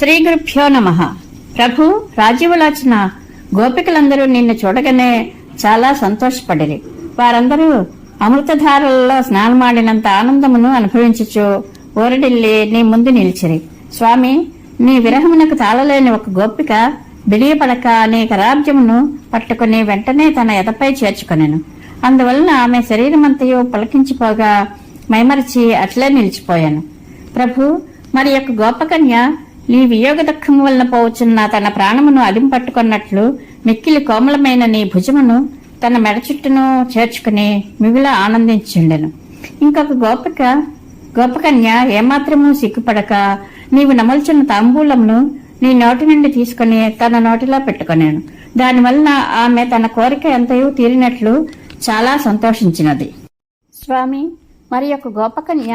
శ్రీ గురుభ్యో నమ. ప్రభు రాజీవులాచిన గోపికలందరూ నిన్ను చూడగానే చాలా సంతోషపడిరి. వారందరూ అమృతధారలలో స్నానమాడినంత ఆనందమును అనుభవించుచు ఊరడిల్లి నీ ముందు నిలిచిరి. స్వామి నీ విరహమునకు తాళలేని ఒక గోపిక బిడియపడక నీ కరాబ్జమును పట్టుకుని వెంటనే తన ఎదపై చేర్చుకొనెను. అందువలన ఆమె శరీరమంతయు పలకించిపోగా మైమరిచి అట్లే నిలిచిపోయాను. ప్రభు మరి యొక్క గోపకన్య నీ వియోగ దుఃఖం వలన పోవచ్చున్న తన ప్రాణమును అదింపట్టుకున్నట్లు మిక్కిలి కోమలమైన నీ భుజమును తన మెడ చుట్టూను చేర్చుకుని మిగుల ఆనందించుండెను. ఇంకొక గోపిక గోపకన్య ఏమాత్రము సిగ్గుపడక నీవు నమల్చున్న తాంబూలమును నీ నోటి నుండి తీసుకుని తన నోటిలో పెట్టుకునేను. దానివలన ఆమె తన కోరిక ఎంతయో తీరినట్లు చాలా సంతోషించినది. స్వామి మరి యొక్క గోపకన్య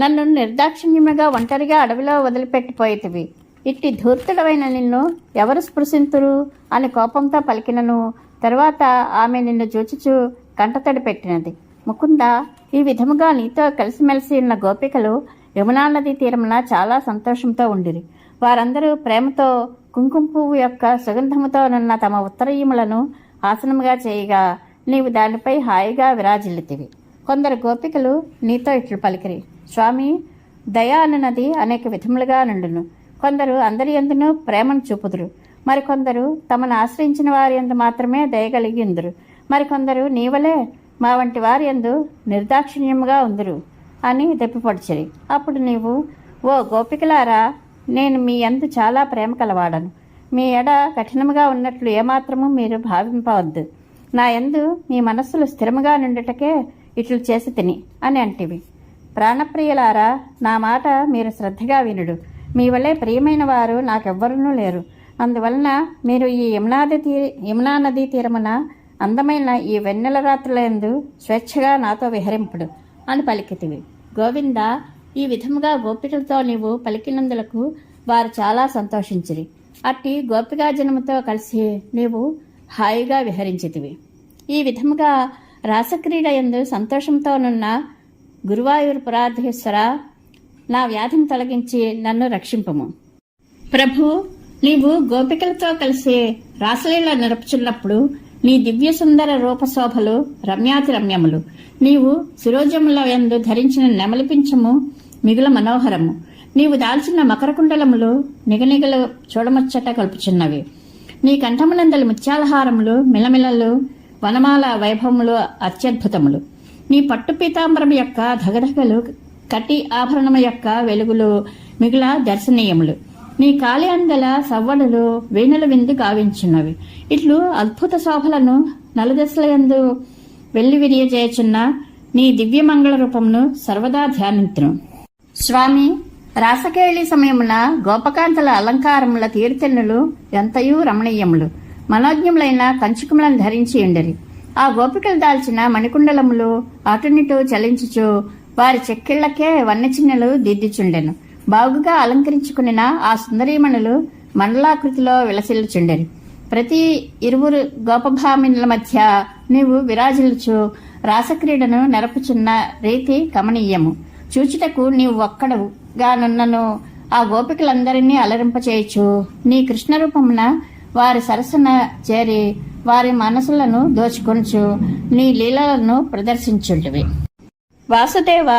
నన్ను నిర్దాక్షిణ్యముగా ఒంటరిగా అడవిలో వదిలిపెట్టిపోయేటివి. ఇట్టి ధూర్తుడవైన నిన్ను ఎవరు స్పృశింతురు? అని కోపంతో పలికినను. తరువాత ఆమె నిన్ను చూచుచు కంటతడి పెట్టినది. ముకుంద ఈ విధముగా నీతో కలిసిమెలిసి ఉన్న గోపికలు యమునా నది తీరమున చాలా సంతోషంతో ఉండిరి. వారందరూ ప్రేమతో కుంకుమ పువ్వు యొక్క సుగంధముతో నున్న తమ ఉత్తరయములను ఆసనముగా చేయగా నీవు దానిపై హాయిగా విరాజిల్లితివి. కొందరు గోపికలు నీతో ఇట్లు పలికిరి. స్వామి దయ అన్నది అనేక విధములుగా నుండును కొందరు అందరి ఎందునూ ప్రేమను చూపుదురు. మరికొందరు తమను ఆశ్రయించిన వారి ఎందు మాత్రమే దయగలిగి ఉందురు. మరికొందరు నీవలే మా వంటి వారి ఎందు నిర్దాక్షిణ్యముగా ఉందురు అని దెప్పిపొడిచిరి అప్పుడు నీవు ఓ గోపికలారా నేను మీ యందు చాలా ప్రేమ కలవాడను. మీ ఎడ కఠినముగా ఉన్నట్లు ఏమాత్రము మీరు భావింపవద్దు. నా యందు మీ మనస్సులు స్థిరముగా నుండుటకే ఇట్లు చేసి తిని అని అంటివి. ప్రాణప్రియులారా నా మాట మీరు శ్రద్ధగా వినుడు. మీ వల్లే ప్రియమైన వారు నాకెవ్వరూ లేరు. అందువలన మీరు ఈ యమునాది తీ యమునా నదీ తీరమున అందమైన ఈ వెన్నెల రాత్రులందు స్వేచ్ఛగా నాతో విహరింపుడు అని పలికితివి. గోవింద ఈ విధముగా గోపికలతో నీవు పలికినందులకు వారు చాలా సంతోషించిరి. అట్టి గోపికా జనముతో కలిసి నీవు హాయిగా విహరించితివి. ఈ విధముగా రాసక్రీడ ఎందు సంతోషంతోనున్న గురువాయూరు పురాధేశ్వర నా వ్యాధిని తొలగించి నన్ను రక్షింపము. ప్రభు నీవు గోపికలతో కలిసి రాసలీల నడుపుచున్నప్పుడు నీ దివ్య సుందర రూపశోభలు రమ్యాతి రమ్యములు నీవు శిరోజముల యందు ధరించిన నెమలిపించము మిగుల మనోహరము. నీవు దాల్చిన మకరకుండలములు నిగనిగలు చూడముచ్చట కలుపుచున్నవి. నీ కంఠమునందలి ముత్యాలహారములు మిలమిలలు వనమాల వైభవములు అత్యద్భుతములు. నీ పట్టు పీతాంబరం యొక్క ధగధగలు కటి ఆభరణము యొక్క వెలుగులు మిగిల దర్శనీయములు. నీ కాలి అందల సవ్వడలు వీణుల విందు గావించున్నవి ఇట్లు అద్భుత శోభలను నలుదశలయందు వెళ్ళి విరియజేయుచున్న నీ దివ్యమంగళ రూపమును సర్వదా ధ్యానింతును. స్వామి రాసకేళి సమయమున గోపకాంతల అలంకారముల తీర్థెన్నులు ఎంతయూ రమణీయములు. మనోజ్ఞములైన కంచుకములను ధరించి ఉండరి ఆ గోపికలు దాల్చిన మణికుండలములు అటునిటు చలించుచు వారి చెక్కిళ్ళకే వన్నెచిన్నెలు దిద్దుచుండెను. బాగుగా అలంకరించుకునిన ఆ సుందరీమణులు మండలాకృతిలో విలసిల్లుచుండెను. ప్రతి ఇరువురు గోపభామినుల మధ్య నీవు విరాజిల్లుచు రాసక్రీడను నెరపుచున్న రీతి కమనీయము చూచుటకు నీవు ఒక్కడుగానున్నను ఆ గోపికలందరినీ అలరింపచేయచ్చు నీ కృష్ణ రూపమున వారి సరసన చేరి వారి మనసులను దోచుకొనుచు నీ లీలలను ప్రదర్శించుంటివి. వాసుదేవ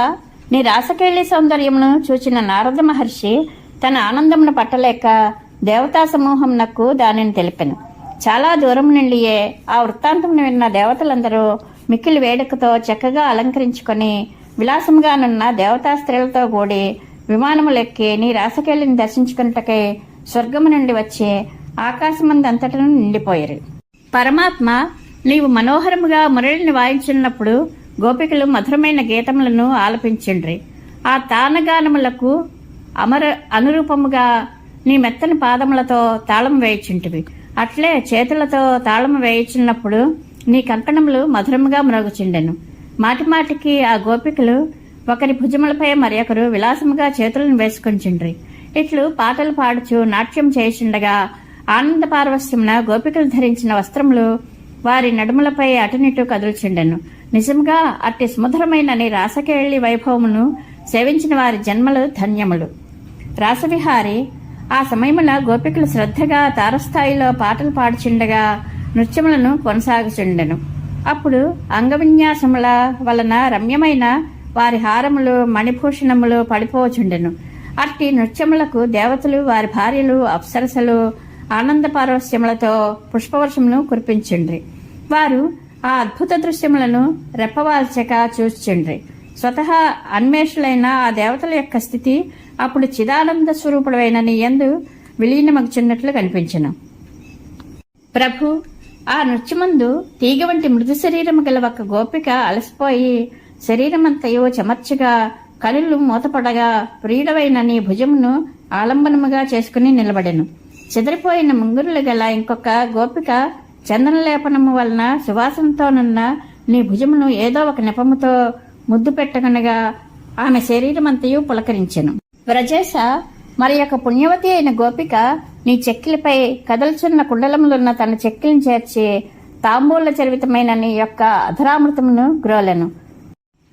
నీ రాసకేళి సౌందర్యమును చూచిన నారద మహర్షి తన ఆనందమును పట్టలేక దేవతా సమూహమునకు దానిని తెలిపెను. చాలా దూరం నుండియే ఆ వృత్తాంతమును విన్న దేవతలందరూ మిక్కిలి వేడుకతో చక్కగా అలంకరించుకొని విలాసముగానున్న దేవతా స్త్రీలతో కూడి విమానములెక్కి నీ రాసకేళిని దర్శించుకున్నటకై స్వర్గము నుండి వచ్చి ఆకాశమందంతటను నిండిపోయారు. పరమాత్మ నీవు మనోహరముగా మురళిని వాయించినప్పుడు గోపికలు మధురమైన గీతములను ఆలపించిండ్రి. ఆ తానగానములకు అమర అనురూపముగా నీ మెత్తని పాదములతో తాళం వేయుచుంటివి. అట్లే చేతులతో తాళం వేయించినప్పుడు నీ కంకణములు మధురముగా మ్రోగుచుండెను మాటిమాటికి ఆ గోపికలు ఒకరి భుజములపై మరొకరు విలాసముగా చేతులను వేసుకొంచుండ్రి ఇట్లు పాటలు పాడుచు నాట్యం చేయుచుండగా ఆనంద పార్వశ్యమున గోపికలు ధరించిన వస్త్రములు వారి నడుములపై అటునిటు కదులుచుండెను. నిజంగా అట్టి సుమధురమైన నీ రాసకేళి వైభవమును సేవించిన వారి జన్మలు ధన్యములు. రాసవిహారి ఆ సమయమున గోపికలు శ్రద్ధగా తారస్థాయిలో పాటలు పాడుచుండగా నృత్యములను కొనసాగుచుండెను. అప్పుడు అంగవిన్యాసముల వలన రమ్యమైన వారి హారములు మణిభూషణములు పడిపోచుండెను. అట్టి నృత్యములకు దేవతలు వారి భార్యలు అప్సరసలు ఆనంద పారవశ్యములతో పుష్పవర్షమును కురిపించండ్రి. వారు ఆ అద్భుత దృశ్యములను రెప్పవాల్చక చూచుచుండ్రి. స్వతహా అన్వేషులైన ఆ దేవతల యొక్క స్థితి అప్పుడు చిదానంద స్వరూపుడైన నీ యందు విలీనమగుచున్నట్లు కనిపించను. ప్రభు ఆ నృత్యమందు తీగ వంటి మృదు శరీరము గల ఒక గోపిక అలసిపోయి శరీరమంతయో చెమర్చగా కనులు మూతపడగా ప్రియుడవైన నీ భుజమును ఆలంబనముగా చేసుకుని నిలబడెను. చెదిరిపోయిన ముంగురులు గల ఇంకొక గోపిక చందనలేపనము వలన సువాసనతోనున్న నీ భుజమును ఏదో ఒక నిపముతో ముద్దు పెట్టగనగా ఆమె శరీరమంతయు పులకరించెను. వ్రజేశ మరి యొక్క పుణ్యవతి అయిన గోపిక నీ చెక్కిలిపై కదల్చున్న కుండలములున్న తన చెక్కిలిని చేర్చి తాంబూల చరితమైన నీ యొక్క అధరామృతమును గ్రోలెను.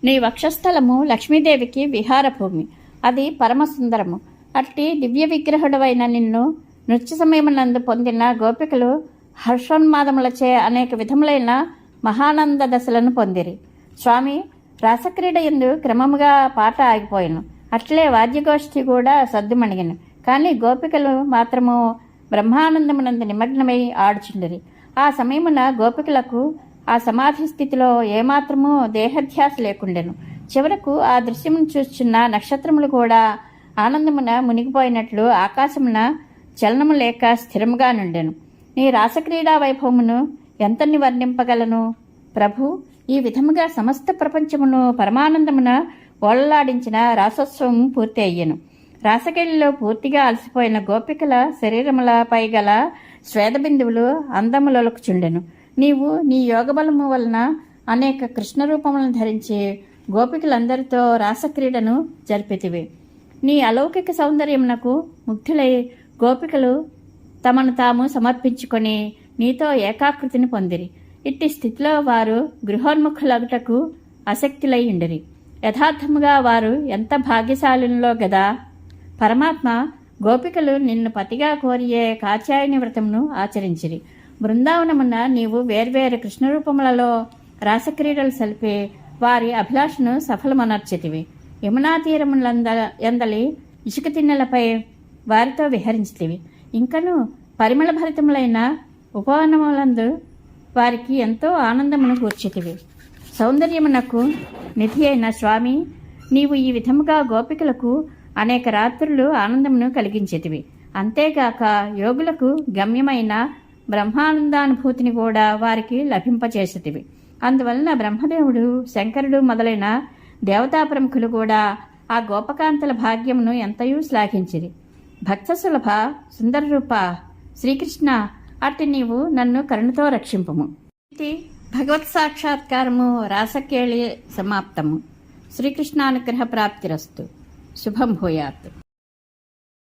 నీ వక్షస్థలము లక్ష్మీదేవికి విహార భూమి అది పరమసుందరము. అట్టి దివ్య విగ్రహుడవైన నిన్ను నృత్య సమయమునందు పొందిన గోపికలు హర్షోన్మాదములచే అనేక విధములైన మహానంద దశలను పొందిరి. స్వామి రాసక్రీడ ఎందు క్రమముగా పాట ఆగిపోయాను. అట్లే వాద్యగోష్ఠి కూడా సద్దుమణిగను కానీ గోపికలు మాత్రము బ్రహ్మానందమునందు నిమగ్నమై ఆడుచుండిరి. ఆ సమయమున గోపికలకు ఆ సమాధి స్థితిలో ఏమాత్రము దేహధ్యాస లేకుండెను. చివరకు ఆ దృశ్యమును చూస్తున్న నక్షత్రములు కూడా ఆనందమున మునిగిపోయినట్లు ఆకాశమున చలనము లేక స్థిరముగా నుండెను. నీ రాసక్రీడా వైభవమును ఎంతని వర్ణింపగలను? ప్రభు ఈ విధముగా సమస్త ప్రపంచమును పరమానందమున ఓళ్ళాడించిన రాసోత్సవం పూర్తి అయ్యను. రాసకెళ్ళిలో పూర్తిగా అలసిపోయిన గోపికల శరీరములపై గల శ్వేదబిందువులు అందములొలకుచుండెను. నీవు నీ యోగబలము వలన అనేక కృష్ణ రూపములను ధరించి గోపికలందరితో రాసక్రీడను జరిపితివి. నీ అలౌకిక సౌందర్యమునకు ముగ్ధులై గోపికలు తమను తాము సమర్పించుకొని నీతో ఏకాకృతిని పొందిరి. ఇట్టి స్థితిలో వారు గృహోన్ముఖులగుటకు ఆసక్తులై ఉండిరి. యథార్థముగా వారు ఎంత భాగ్యశాలిలో గదా? పరమాత్మ గోపికలు నిన్ను పతిగా కోరియే కాచాయని వ్రతమును ఆచరించిరి. బృందావనమున నీవు వేర్వేరు కృష్ణ రూపములలో రాసక్రీడలు సలిపి వారి అభిలాషను సఫలమనర్చితివి. యమునా తీరములంద ఎందలి ఇసుక తిన్నెలపై వారితో విహరించితివి. ఇంకను పరిమళ భరితములైన ఉపవనములందు వారికి ఎంతో ఆనందమును కూర్చితివి సౌందర్యమునకు నిధి అయిన స్వామి నీవు ఈ విధముగా గోపికలకు అనేక రాత్రులు ఆనందమును కలిగించేటివి అంతేగాక యోగులకు గమ్యమైన బ్రహ్మానందానుభూతిని కూడా వారికి లభింపచేసేటివి అందువలన బ్రహ్మదేవుడు శంకరుడు మొదలైన దేవతా ప్రముఖులు కూడా ఆ గోపకాంతల భాగ్యమును ఎంతయూ శ్లాఘించిరి. భక్త సులభ సుందర శ్రీకృష్ణ అట్టి నీవు నన్ను కరుణతో రక్షింపము. ఇది భగవత్ సాక్షాత్కారము రాసకేళి సమాప్తము. శ్రీకృష్ణానుగ్రహ ప్రాప్తిరస్తు. శుభం భూయాత్.